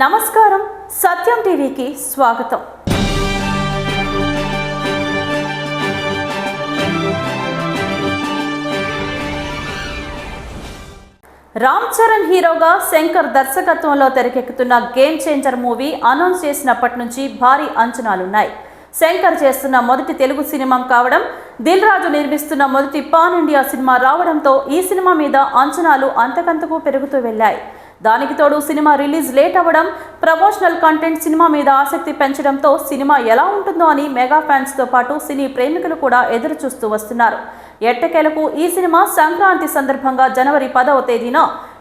నమస్కారం. సత్యం టీవీకి స్వాగతం. రామ్ చరణ్ హీరోగా శంకర్ దర్శకత్వంలో తెరకెక్కుతున్న గేమ్ చేంజర్ మూవీ అనౌన్స్ చేసినప్పటి నుంచి భారీ అంచనాలున్నాయి. శంకర్ చేస్తున్న మొదటి తెలుగు సినిమా కావడం దిల్ రాజు నిర్మిస్తున్న మొదటి పాన్ ఇండియా సినిమా రావడంతో ఈ సినిమా మీద అంచనాలు అంతకంతకు పెరుగుతూ వెళ్ళాయి. దానికి తోడు సినిమా రిలీజ్ లేట్ అవ్వడం ప్రమోషనల్ కంటెంట్ సినిమా మీద ఆసక్తి పెంచడంతో సినిమా ఎలా ఉంటుందో అని మెగా ఫ్యాన్స్తో పాటు సినీ ప్రేమికులు కూడా ఎదురు చూస్తూ వస్తున్నారు. ఎట్టకేలకు ఈ సినిమా సంక్రాంతి సందర్భంగా జనవరి పదవ తేదీన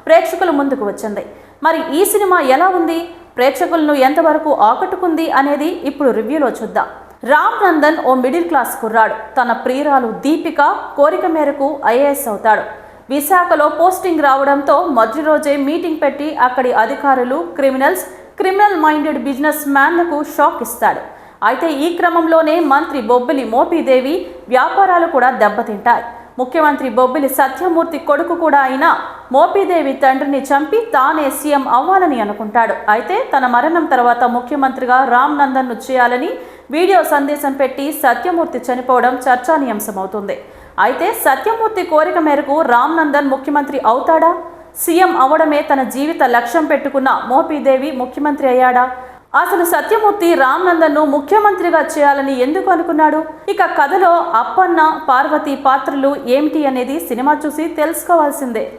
ప్రేక్షకుల ముందుకు వచ్చింది. మరి ఈ సినిమా ఎలా ఉంది? ప్రేక్షకులను ఎంతవరకు ఆకట్టుకుంది అనేది ఇప్పుడు రివ్యూలో చూద్దాం. రామ్ నందన్ ఓ మిడిల్ క్లాస్ కుర్రాడు. తన ప్రియురాలు దీపిక కోరిక మేరకు ఐఏఎస్ అవుతాడు. విశాఖలో పోస్టింగ్ రావడంతో మొదటి రోజే మీటింగ్ పెట్టి అక్కడి అధికారులు క్రిమినల్స్ క్రిమినల్ మైండెడ్ బిజినెస్ మ్యాన్లకు షాక్ ఇస్తాడు. అయితే ఈ క్రమంలోనే మంత్రి బొబ్బిలి మోపీదేవి వ్యాపారాలు కూడా దెబ్బతింటాయి. ముఖ్యమంత్రి బొబ్బిలి సత్యమూర్తి కొడుకు కూడా అయిన మోపీదేవి తండ్రిని చంపి తానే సీఎం అవ్వాలని అనుకుంటాడు. అయితే తన మరణం తర్వాత ముఖ్యమంత్రిగా రామ్ నందన్ను చేయాలని వీడియో సందేశం పెట్టి సత్యమూర్తి చనిపోవడం చర్చానీయాంశమవుతుంది. అయితే సత్యమూర్తి కోరిక మేరకు రామ్ నందన్ ముఖ్యమంత్రి అవుతాడా? సీఎం అవడమే తన జీవిత లక్ష్యం పెట్టుకున్న మోపీదేవి ముఖ్యమంత్రి అయ్యాడా? అసలు సత్యమూర్తి రామ్ నందన్ను ముఖ్యమంత్రిగా చేయాలని ఎందుకు అనుకున్నాడు? ఇక కథలో అప్పన్న పార్వతి పాత్రలు ఏమిటి అనేది సినిమా చూసి తెలుసుకోవాల్సిందే.